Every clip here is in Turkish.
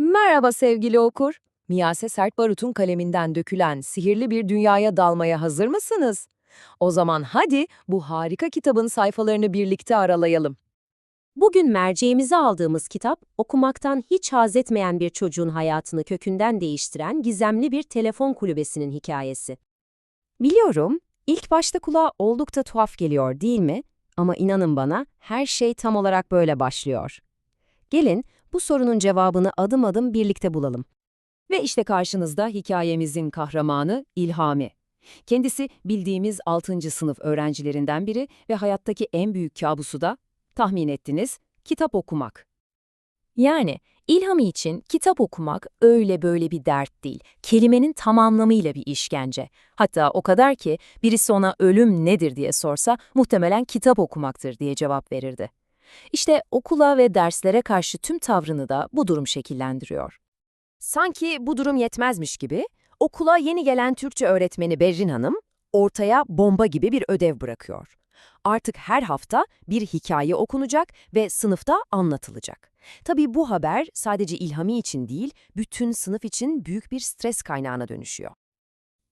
Merhaba sevgili okur. Miyase Sertbarut'un kaleminden dökülen sihirli bir dünyaya dalmaya hazır mısınız? O zaman hadi bu harika kitabın sayfalarını birlikte aralayalım. Bugün merceğimize aldığımız kitap, okumaktan hiç haz etmeyen bir çocuğun hayatını kökünden değiştiren gizemli bir telefon kulübesinin hikayesi. Biliyorum, ilk başta kulağa oldukça tuhaf geliyor değil mi? Ama inanın bana, her şey tam olarak böyle başlıyor. Gelin, bu sorunun cevabını adım adım birlikte bulalım. Ve işte karşınızda hikayemizin kahramanı İlhami. Kendisi bildiğimiz 6. sınıf öğrencilerinden biri ve hayattaki en büyük kabusu da, tahmin ettiniz, kitap okumak. Yani İlhami için kitap okumak öyle böyle bir dert değil. Kelimenin tam anlamıyla bir işkence. Hatta o kadar ki birisi ona ölüm nedir diye sorsa muhtemelen kitap okumaktır diye cevap verirdi. İşte okula ve derslere karşı tüm tavrını da bu durum şekillendiriyor. Sanki bu durum yetmezmiş gibi okula yeni gelen Türkçe öğretmeni Berrin Hanım ortaya bomba gibi bir ödev bırakıyor. Artık her hafta bir hikaye okunacak ve sınıfta anlatılacak. Tabii bu haber sadece İlhami için değil, bütün sınıf için büyük bir stres kaynağına dönüşüyor.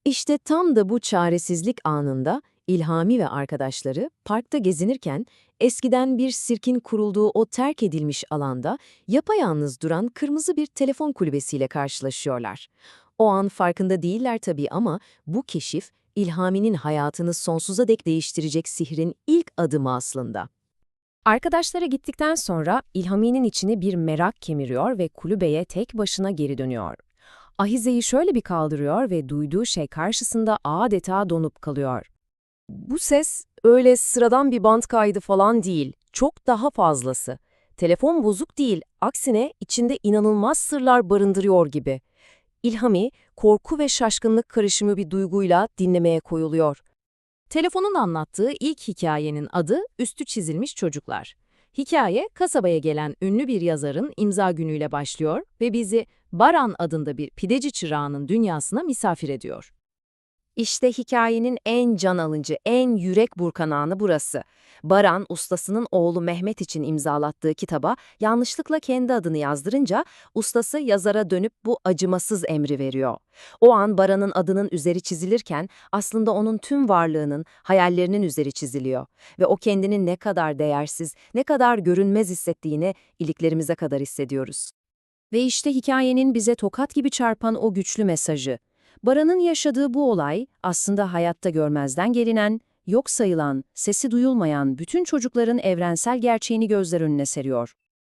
İşte tam da bu çaresizlik anında İlhami ve arkadaşları parkta gezinirken eskiden bir sirkin kurulduğu o terk edilmiş alanda yapayalnız duran kırmızı bir telefon kulübesiyle karşılaşıyorlar. O an farkında değiller tabii ama bu keşif İlhami'nin hayatını sonsuza dek değiştirecek sihrin ilk adımı aslında. Arkadaşlara gittikten sonra İlhami'nin içini bir merak kemiriyor ve kulübeye tek başına geri dönüyor. Ahize'yi şöyle bir kaldırıyor ve duyduğu şey karşısında adeta donup kalıyor. Bu ses öyle sıradan bir bant kaydı falan değil, çok daha fazlası. Telefon bozuk değil, aksine içinde inanılmaz sırlar barındırıyor gibi. İlhami, korku ve şaşkınlık karışımı bir duyguyla dinlemeye koyuluyor. Telefonun anlattığı ilk hikayenin adı Üstü Çizilmiş Çocuklar. Hikaye, kasabaya gelen ünlü bir yazarın imza günüyle başlıyor ve bizi Baran adında bir pideci çırağının dünyasına misafir ediyor. İşte hikayenin en can alıcı, en yürek burkan anı burası. Baran, ustasının oğlu Mehmet için imzalattığı kitaba yanlışlıkla kendi adını yazdırınca ustası yazara dönüp bu acımasız emri veriyor. O an Baran'ın adının üzeri çizilirken aslında onun tüm varlığının, hayallerinin üzeri çiziliyor. Ve o kendini ne kadar değersiz, ne kadar görünmez hissettiğini iliklerimize kadar hissediyoruz. Ve işte hikayenin bize tokat gibi çarpan o güçlü mesajı. Baran'ın yaşadığı bu olay aslında hayatta görmezden gelinen, yok sayılan, sesi duyulmayan bütün çocukların evrensel gerçeğini gözler önüne seriyor.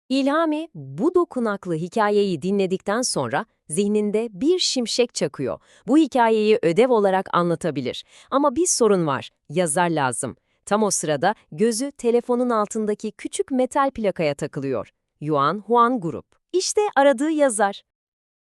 İlhami, bu dokunaklı hikayeyi dinledikten sonra zihninde bir şimşek çakıyor. Bu hikayeyi ödev olarak anlatabilir. Ama bir sorun var, yazar lazım. Tam o sırada gözü telefonun altındaki küçük metal plakaya takılıyor. Yuan Huan Grup. İşte aradığı yazar.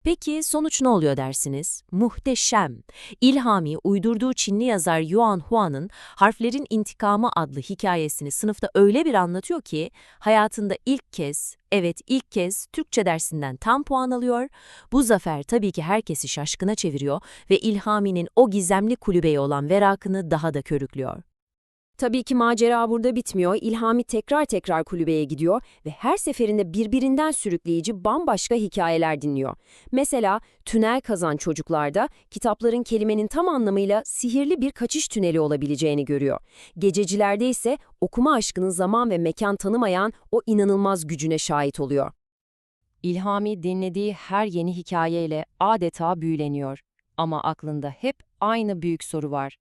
Peki sonuç ne oluyor dersiniz? Muhteşem. İlhami, uydurduğu Çinli yazar Yuan Huan'ın Harflerin İntikamı adlı hikayesini sınıfta öyle bir anlatıyor ki, hayatında ilk kez, evet ilk kez Türkçe dersinden tam puan alıyor. Bu zafer tabii ki herkesi şaşkına çeviriyor ve İlhami'nin o gizemli kulübeye olan verakını daha da körüklüyor. Tabii ki macera burada bitmiyor. İlhami tekrar tekrar kulübeye gidiyor ve her seferinde birbirinden sürükleyici bambaşka hikayeler dinliyor. Mesela tünel kazan çocuklarda kitapların kelimenin tam anlamıyla sihirli bir kaçış tüneli olabileceğini görüyor. Gececilerde ise okuma aşkının zaman ve mekan tanımayan o inanılmaz gücüne şahit oluyor. İlhami dinlediği her yeni hikayeyle adeta büyüleniyor. Ama aklında hep aynı büyük soru var.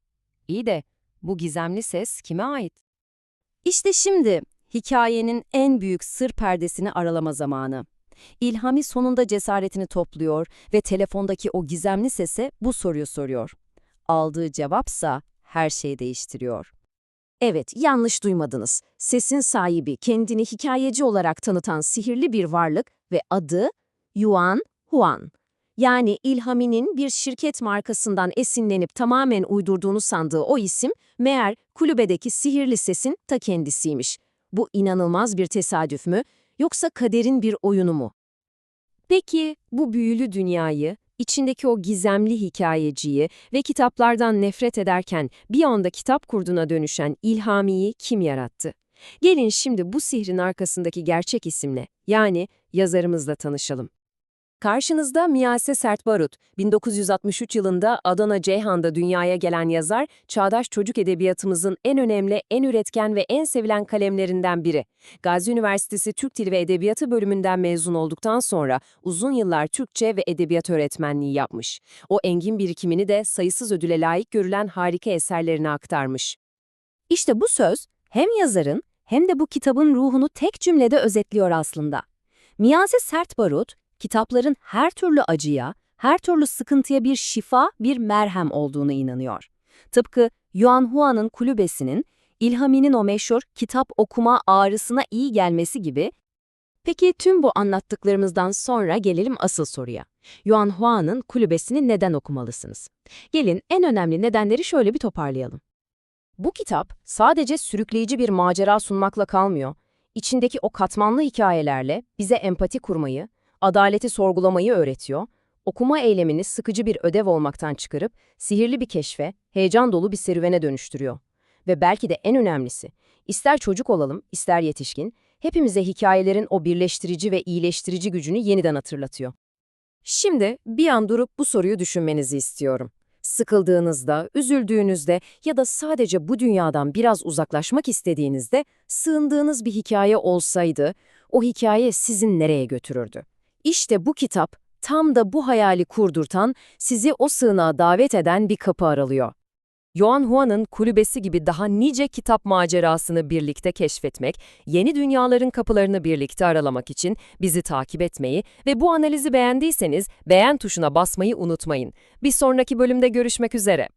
İyi de bu gizemli ses kime ait? İşte şimdi hikayenin en büyük sır perdesini aralama zamanı. İlhami sonunda cesaretini topluyor ve telefondaki o gizemli sese bu soruyu soruyor. Aldığı cevapsa her şeyi değiştiriyor. Evet, yanlış duymadınız. Sesin sahibi kendini hikayeci olarak tanıtan sihirli bir varlık ve adı Yuan Huan. Yani İlhami'nin bir şirket markasından esinlenip tamamen uydurduğunu sandığı o isim, meğer kulübedeki sihirli sesin ta kendisiymiş. Bu inanılmaz bir tesadüf mü, yoksa kaderin bir oyunu mu? Peki bu büyülü dünyayı, içindeki o gizemli hikayeciyi ve kitaplardan nefret ederken bir anda kitap kurduna dönüşen İlhami'yi kim yarattı? Gelin şimdi bu sihrin arkasındaki gerçek isimle, yani yazarımızla tanışalım. Karşınızda Miyase Sertbarut, 1963 yılında Adana Ceyhan'da dünyaya gelen yazar, çağdaş çocuk edebiyatımızın en önemli, en üretken ve en sevilen kalemlerinden biri. Gazi Üniversitesi Türk Dili ve Edebiyatı bölümünden mezun olduktan sonra uzun yıllar Türkçe ve edebiyat öğretmenliği yapmış. O engin birikimini de sayısız ödüle layık görülen harika eserlerine aktarmış. İşte bu söz hem yazarın hem de bu kitabın ruhunu tek cümlede özetliyor aslında. Miyase Sertbarut, kitapların her türlü acıya, her türlü sıkıntıya bir şifa, bir merhem olduğunu inanıyor. Tıpkı Yuan Hua'nın kulübesinin, İlhami'nin o meşhur kitap okuma ağrısına iyi gelmesi gibi Peki tüm bu anlattıklarımızdan sonra gelelim asıl soruya. Yuan Hua'nın kulübesini neden okumalısınız? Gelin en önemli nedenleri şöyle bir toparlayalım. Bu kitap sadece sürükleyici bir macera sunmakla kalmıyor. İçindeki o katmanlı hikayelerle bize empati kurmayı, adaleti sorgulamayı öğretiyor. Okuma eylemini sıkıcı bir ödev olmaktan çıkarıp sihirli bir keşfe, heyecan dolu bir serüvene dönüştürüyor. Ve belki de en önemlisi, ister çocuk olalım, ister yetişkin, hepimize hikayelerin o birleştirici ve iyileştirici gücünü yeniden hatırlatıyor. Şimdi bir an durup bu soruyu düşünmenizi istiyorum. Sıkıldığınızda, üzüldüğünüzde ya da sadece bu dünyadan biraz uzaklaşmak istediğinizde sığındığınız bir hikaye olsaydı, o hikaye sizin nereye götürürdü? İşte bu kitap tam da bu hayali kurdurtan, sizi o sığınağa davet eden bir kapı aralıyor. Yuan Hua'nın kulübesi gibi daha nice kitap macerasını birlikte keşfetmek, yeni dünyaların kapılarını birlikte aralamak için bizi takip etmeyi ve bu analizi beğendiyseniz beğen tuşuna basmayı unutmayın. Bir sonraki bölümde görüşmek üzere.